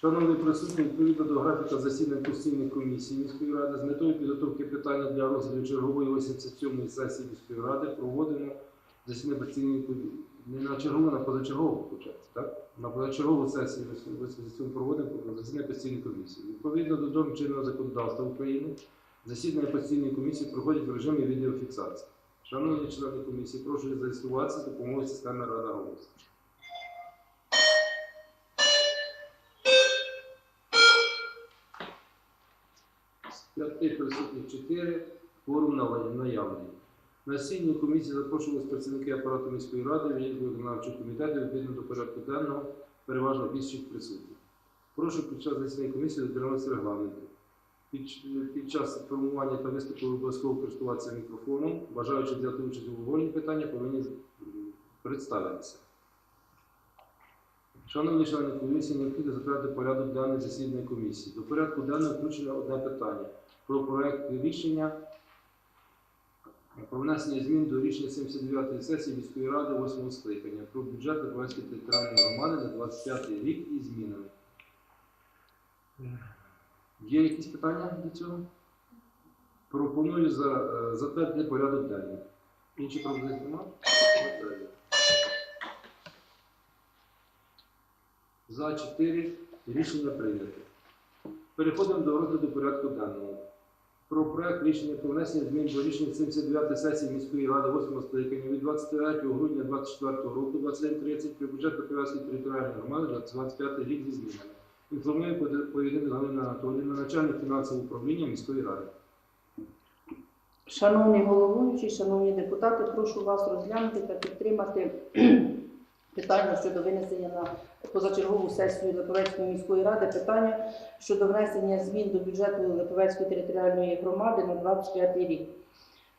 Шановні присутні, відповідно до графіка засідань постійних комісій міської ради з метою підготовки питання для розгляду чергової 87-ї сесії міської ради проводимо засідання постійної комісії. Не на чергову, на позачергову початку, так? На позачергову сесію ми проводимо засідання постійної комісії. Відповідно до дому чинного законодавства України, засідання постійної комісії проходять в режимі відеофіксації. Шановні члени комісії, прошу зареєструватися допомогою системи Рада Голос. 5 присутніх 4, форум наявний. На сесійній комісії запрошувалися працівники апарату міської ради, від виконавчого комітету відповідно до порядку денного, переважно більшість присутніх. Прошу під час засідання комісії дотримуватися регламенту. Під час формування та виступу обов'язково користуватися мікрофоном, бажаючи взяти участь у обговоренні питання, повинні представитися. Шановні члени комісії, необхідно затвердити порядок денний засідання комісії. До порядку денного включено одне питання про проект рішення про внесення змін до рішення 79-ї сесії міської ради 8 скликання про бюджет Липовецької територіальної громади на 25 рік і змінами. Є якісь питання до цього? Пропоную за, е, затвердити порядок денний. Інші пропозиції немає? За 4 рішення прийнято. Переходимо до розгляду порядку денного. Про проект рішення про внесення змін до рішення 79 сесії міської ради 8 скликання від 23 грудня 24 року 21.30 про бюджет Покровської територіальної громади на 25 рік зі змінами. Інформує поєдина Галина Анатолійовна, начальник фінансового управління міської ради. Шановні головуючі, шановні депутати, прошу вас розглянути та підтримати питання щодо винесення на позачергову сесію Липовецької міської ради питання щодо внесення змін до бюджету Липовецької територіальної громади на 25 рік.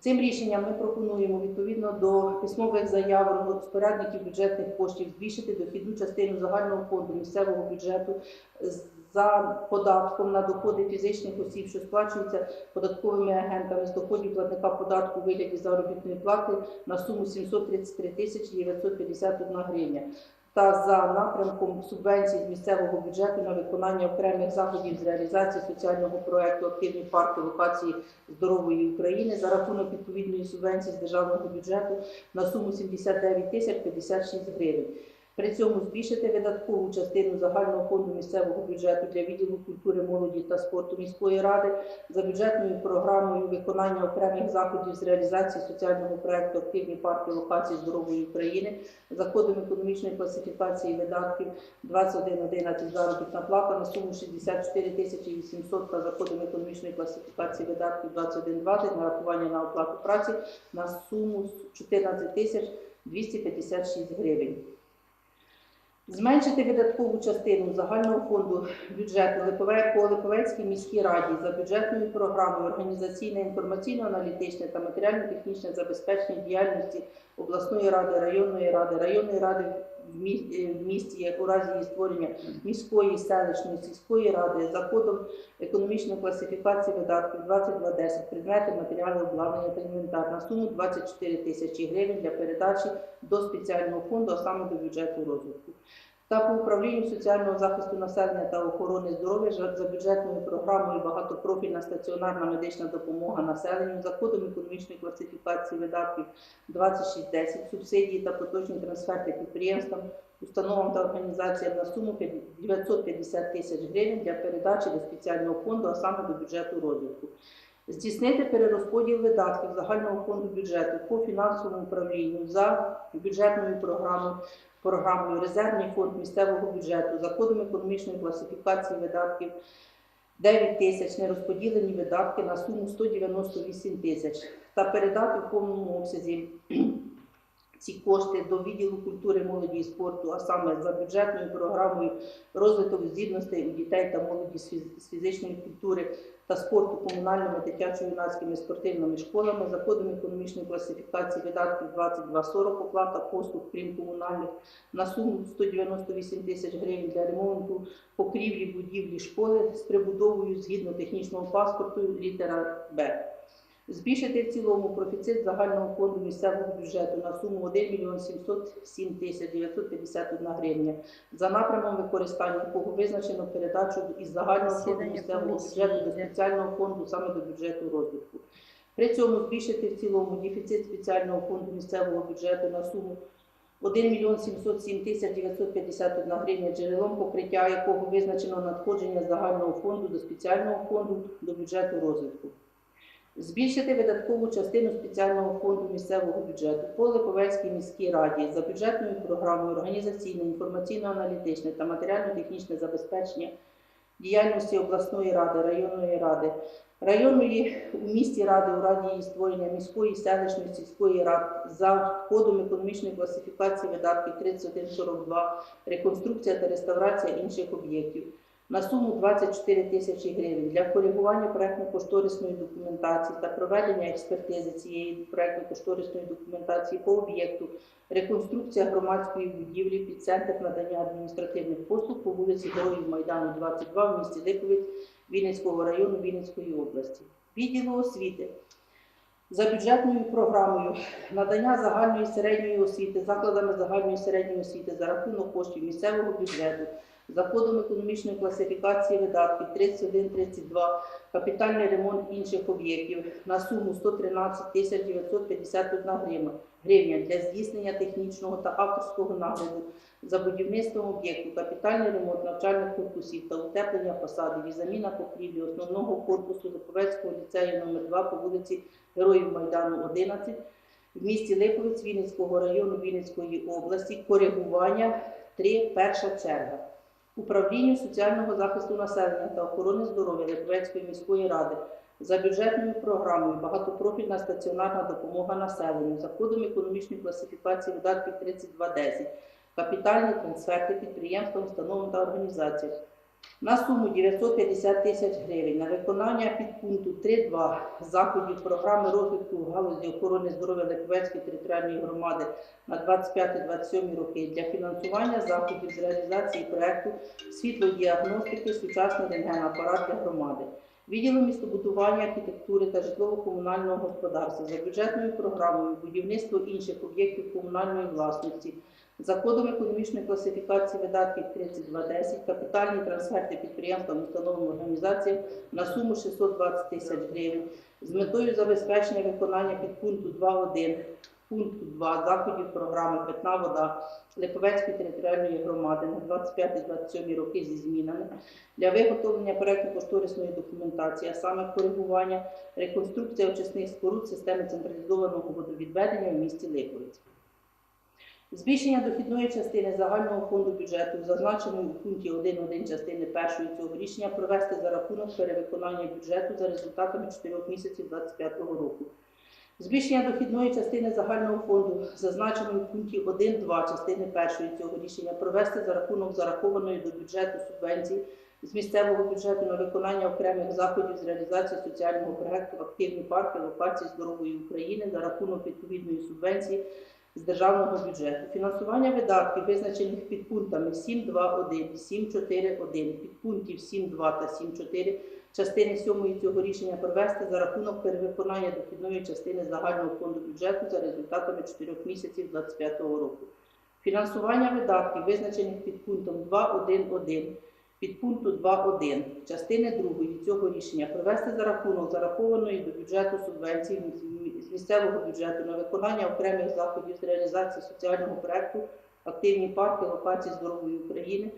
Цим рішенням ми пропонуємо відповідно до письмових заяв розпорядників бюджетних коштів збільшити дохідну частину загального фонду місцевого бюджету з- за податком на доходи фізичних осіб, що сплачуються податковими агентами з доходів платника податку у вигляді заробітної плати на суму 733 тисячі 951 гривня та за напрямком субвенцій з місцевого бюджету на виконання окремих заходів з реалізації соціального проекту Активні парки локації здорової України за рахунок відповідної субвенції з державного бюджету на суму 79 тисяч 56 гривень. При цьому збільшити видаткову частину загального фонду місцевого бюджету для відділу культури, молоді та спорту міської ради за бюджетною програмою виконання окремих заходів з реалізації соціального проекту Активні парки локації здорової України за кодом економічної класифікації видатків 2111 заробітна плата на суму 64 тисячі 800 та за кодом економічної класифікації видатків 2120 нарахування на оплату праці на суму 14 тисяч 256 гривень. Зменшити видаткову частину загального фонду бюджету Липове- по Липовецькій міській раді за бюджетною програмою організаційне, інформаційно-аналітичне та матеріально-технічне забезпечення діяльності обласної ради, районної ради, районної ради е, в місті, як у разі створення міської, селищної, сільської ради за кодом економічної класифікації видатків 2210 предмети, матеріали, обладнання та інвентар на суму 24 тисячі гривень для передачі до спеціального фонду, а саме до бюджету розвитку. Та по управлінню соціального захисту населення та охорони здоров'я за бюджетною програмою багатопрофільна стаціонарна медична допомога населенню за кодом економічної класифікації видатків 2610 субсидії та поточні трансферти підприємствам, установам та організаціям на суму 950 тисяч гривень для передачі до спеціального фонду, а саме до бюджету розвитку. Здійснити перерозподіл видатків загального фонду бюджету по фінансовому управлінню за бюджетною програмою програмою Резервний фонд місцевого бюджету за кодом економічної класифікації видатків 9 тисяч нерозподілені видатки на суму 198 тисяч та передати в повному обсязі ці кошти до відділу культури, молоді і спорту, а саме за бюджетною програмою розвиток здібностей у дітей та молоді з фізичної культури та спорту комунальними дитячо-юнацькими спортивними школами за кодом економічної класифікації видатків 2240 оплата послуг, крім комунальних, на суму 198 тисяч гривень для ремонту покрівлі будівлі школи з прибудовою згідно технічного паспорту літера Б. Збільшити в цілому профіцит загального фонду місцевого бюджету на суму 1 мільйон 707 тисяч 951 гривня, за напрямом використання якого визначено передачу із загального фонду місцевого бюджету до спеціального фонду саме до бюджету розвитку. При цьому збільшити в цілому дефіцит спеціального фонду місцевого бюджету на суму 1 мільйон 707 тисяч 951 гривня, джерелом покриття якого визначено надходження загального фонду до спеціального фонду до бюджету розвитку. Збільшити видаткову частину спеціального фонду місцевого бюджету. По Липовецькій міській раді. За бюджетною програмою організаційне, інформаційно-аналітичне та матеріально-технічне забезпечення діяльності обласної ради, районної ради, районної у місті ради у раді її створення міської, селищної, сільської рад. За кодом економічної класифікації видатків 3142, реконструкція та реставрація інших об'єктів на суму 24 тисячі гривень для коригування проектно-кошторисної документації та проведення експертизи цієї проектно-кошторисної документації по об'єкту реконструкція громадської будівлі під центр надання адміністративних послуг по вулиці Героїв Майдану 22 в місті Липовець Вінницького району Вінницької області. Відділу освіти за бюджетною програмою надання загальної середньої освіти закладами загальної середньої освіти за рахунок коштів місцевого бюджету за кодом економічної класифікації видатків 3132 капітальний ремонт інших об'єктів на суму 113 тисяч 951 гривня для здійснення технічного та авторського нагляду за будівництвом об'єкту, капітальний ремонт навчальних корпусів та утеплення фасадів і заміна покрівлі основного корпусу Липовецького ліцею номер 2 по вулиці Героїв Майдану 11 в місті Липовець Вінницького району Вінницької області, коригування 3 перша черга. Управлінню соціального захисту населення та охорони здоров'я Липовецької міської ради за бюджетною програмою багатопрофільна стаціонарна допомога населенню за кодом економічної класифікації видатків 3210, капітальні трансферти підприємствам, установам та організаціям на суму 950 тисяч гривень. На виконання підпункту 3.2 заходів програми розвитку галузі охорони здоров'я Липовецької територіальної громади на 25-27 роки для фінансування заходів з реалізації проекту світлодіагностики сучасний рентгенапарат громади. Відділу містобудування, архітектури та житлово-комунального господарства. За бюджетною програмою будівництво інших об'єктів комунальної власності за кодом економічної класифікації видатків 3210 капітальні трансферти підприємствам, установам, організаціям на суму 620 тисяч гривень з метою забезпечення виконання підпункту 2.1 пункту 2 заходів програми Питна вода Липовецької територіальної громади на 25-27 роки зі змінами для виготовлення проектно-кошторисної документації, а саме коригування, реконструкція очисних споруд системи централізованого водовідведення в місті Липовець. Збільшення дохідної частини загального фонду бюджету, зазначеному у пункті 1.1 частини першої цього рішення, провести за рахунок перевиконання бюджету за результатами 4 місяців 2025 року. Збільшення дохідної частини загального фонду, зазначеної в пункті 1.2 частини першої цього рішення, провести за рахунок зарахованої до бюджету субвенції з місцевого бюджету на виконання окремих заходів з реалізації соціального проекту Активні парки локації здорової України за рахунок відповідної субвенції з державного бюджету. Фінансування видатків, визначених підпунктами 7.2.1, 7.4.1, підпунктів 7.2 та 7.4 частини 7 цього рішення провести за рахунок перевиконання дохідної частини загального фонду бюджету за результатами 4 місяців 2025 року. Фінансування видатків, визначених підпунктом 2.1.1, підпункту 2.1 частини 2 цього рішення провести за рахунок зарахованої до бюджету субвенції з місцевого бюджету на виконання окремих заходів з реалізації соціального проекту Активні парки локації здорової України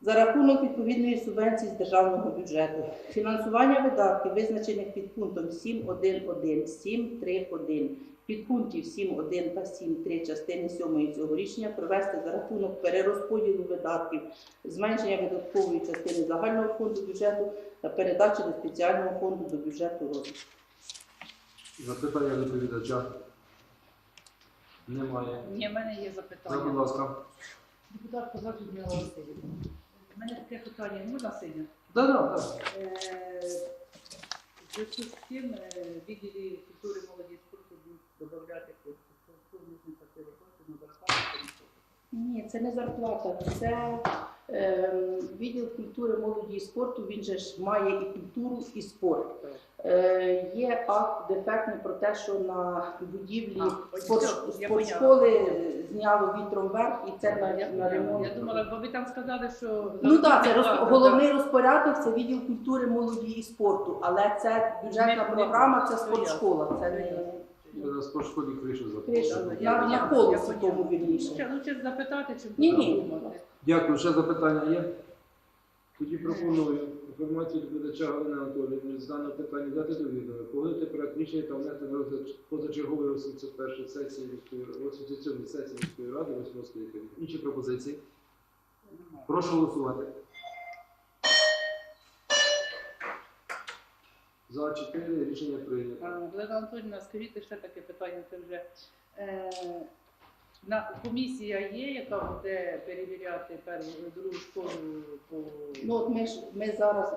за рахунок відповідної субвенції з державного бюджету. Фінансування видатків, визначених під пунктом 7.1.1, 7.3.1, підпунктів 7.1 та 7.3 частини 7 цього рішення провести за рахунок перерозподілу видатків, зменшення видаткової частини загального фонду бюджету та передачі до спеціального фонду до бюджету розвитку. Запитання доповідача немає. Ні, в мене є Так, будь ласка. Депутат Козак Людмила Васильівна. У мене таке питання, можна синя? Да, да, да. В зв'язку з цим відділі культури, молоді і спорту будуть додати кошти. Що нужно платити кошти на зарплату? Ні, це не зарплата, це е, відділ культури, молоді і спорту. Він же ж має і культуру, і спорт. Е, Є акт дефектний про те, що на будівлі спортшколи поняла. зняло вітром вверх і це на, на ремонт. я думала, бо ви там сказали, що Ну так, це роз... Так, так, головний розпорядник, це відділ культури, молоді і спорту, але це бюджетна програма, це спортшкола, це не спортшколі кришу Кришу. Я на, поняла. тому вірніше. Ну, чи запитати, чи Ні, ні. Дякую. Ще запитання є? Тоді пропоную інформацію доповідача Галини Анатоліївни з даного питання дати до відома, погодити проект рішення та внести на розгляд позачергової 81 сесії міської 87 сесії міської ради 8 скликання. Інші пропозиції. Прошу голосувати. За 4 рішення прийнято. А, Олена Анатольовна, скажіть ще таке питання, це вже е, на комісія є, яка буде перевіряти першу другу школу по Ну, от ми ж ми зараз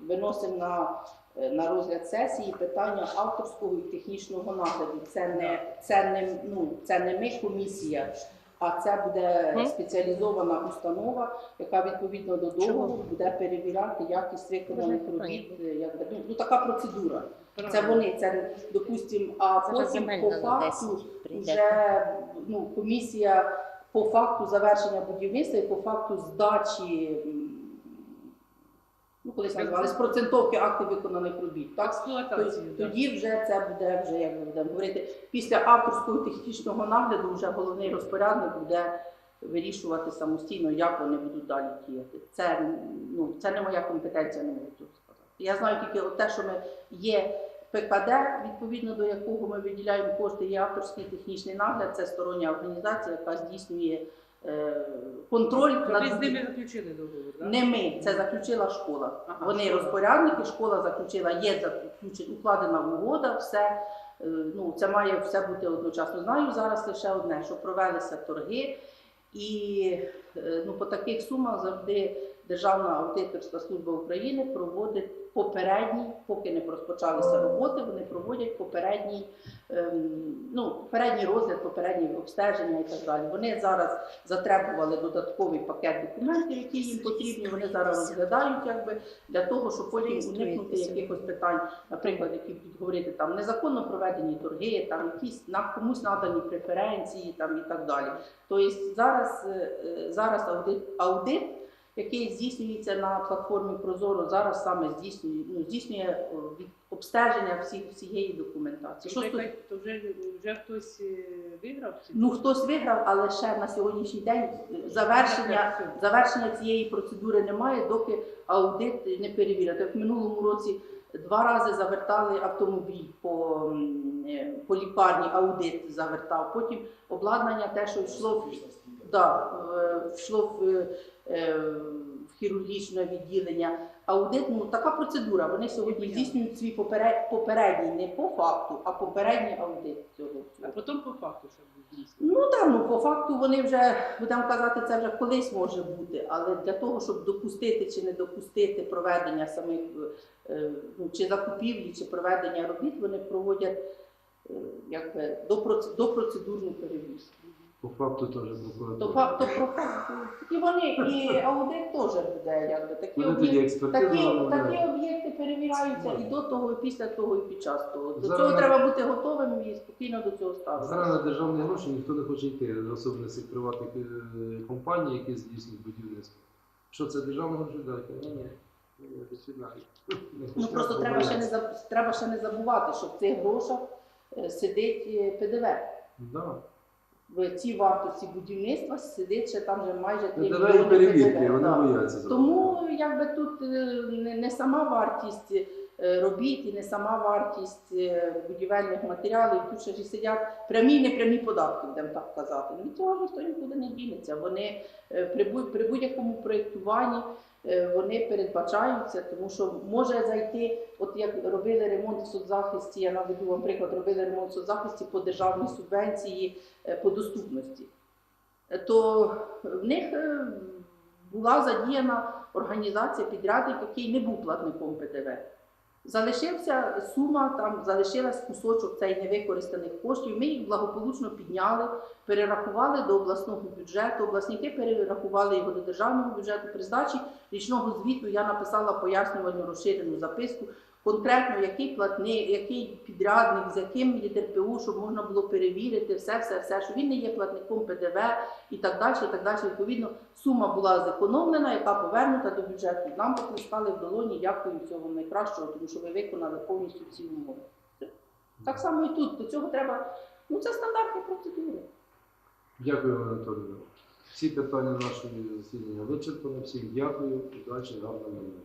виносимо на, е, на розгляд сесії питання авторського і технічного нагляду. Це не це не ну це не ми комісія, а це буде спеціалізована установа, яка відповідно до договору буде перевіряти якість виконаних робіт. е, Якби ну, ну така процедура. Це вони, це допустимо, а потім по факту вже ну, комісія по факту завершення будівництва і по факту здачі, ну колись називали, з процентовки актів виконаних робіт. Так? Тобто. Тоді вже це буде, вже як ми будемо говорити, після авторського технічного нагляду вже головний розпорядник буде вирішувати самостійно, як вони будуть далі діяти. Це, ну, це не моя компетенція, не можу тут сказати. Я знаю тільки те, що ми є ПКД, відповідно до якого ми виділяємо кошти, є авторський технічний нагляд, це стороння організація, яка здійснює е, контроль Ви з ними заключили договор, так? не ми, це заключила школа. Ага, Вони школа. розпорядники, школа заключила, є заключена укладена угода, все. Е, Ну, це має все бути одночасно. Знаю зараз лише одне, що провелися торги, і е, ну, по таких сумах завжди Державна аудиторська служба України проводить попередній, поки не розпочалися роботи, вони проводять попередній, ем, ну, попередній розгляд, попередні обстеження і так далі. Вони зараз затребували додатковий пакет документів, які їм потрібні. Вони зараз розглядають, якби для того, щоб потім уникнути якихось питань, наприклад, які будуть говорити там незаконно проведені торги, там якісь на комусь надані преференції, там і так далі. Тобто зараз, е, е, зараз аудит, аудит, який здійснюється на платформі Прозоро, зараз саме здійснює, ну, здійснює від обстеження всі, всієї документації. Що Вже, стос- то вже, вже хтось е, виграв? чи- Ну хтось виграв, але ще на сьогоднішній день завершення, завершення цієї процедури немає, доки аудит не перевірить. В минулому році два рази завертали автомобіль по, е, по лікарні, аудит завертав. Потім обладнання те, що йшло в да, в- йшло в, е, в хірургічне відділення. Аудит, ну така процедура. Вони сьогодні здійснюють свій поперед, попередній, не по факту, а попередній аудит цього. А потім по факту ще буде дійсно. Ну так, ну по факту вони вже будемо казати, це вже колись може бути, але для того, щоб допустити чи не допустити проведення самих е, ну, чи закупівлі, чи проведення робіт, вони проводять е, якби до проц- до перевірку. По факту теж То прокуратура. факту про факту. І вони, і аудит теж буде якби такі Вони тоді об'єкти. експертизу Такі, такі об'єкти перевіряються і до того, і після того, і під час того. До Зараз цього на- треба бути готовим і спокійно до цього Зараз ставитися. на державні гроші ніхто не хоче йти, особливо з цих приватних е, компаній, які здійснюють будівництво. Що це державні гроші? Так, ні, ні. Ні, до свидання. Не Ну просто треба ще не заб- треба ще не забувати, що в цих грошах е, сидить е, ПДВ. Да. В цій вартості будівництва сидить ще там вже майже 3 ПДВ і мільйони перевірки, да. бояться зробити. Тому якби тут е, не, не сама вартість е, робіт і не сама вартість е, будівельних матеріалів, тут ще ж сидять прямі і непрямі податки, будемо так казати. Ну, Від цього ніхто нікуди не дінеться. Вони е, при, будь- при будь-якому проєктуванні вони передбачаються, тому що може зайти, от як робили ремонт в соцзахисті, я наведу вам приклад, робили ремонт в соцзахисті по державній субвенції е, по доступності. Е, То в них е, була задіяна організація підрядник, який не був платником ПДВ. Залишився сума, там залишилась кусочок цей невикористаних коштів. Ми їх благополучно підняли, перерахували до обласного бюджету. Обласники перерахували його до державного бюджету. При здачі річного звіту я написала пояснювальну розширену записку, конкретно який платник, який підрядник, з яким є ДРПУ, щоб можна було перевірити все, все, все, що він не є платником ПДВ і так далі. І так далі. Відповідно, сума була зекономлена, яка повернута до бюджету. Нам поплескали в долоні, дякую всього найкращого, тому що ви виконали повністю ці умови. Так само і тут. До цього треба. Ну це стандартні процедури. Дякую, Анатолію. Всі питання нашого засідання вичерпано. Всім дякую. Удачі, гарного дня.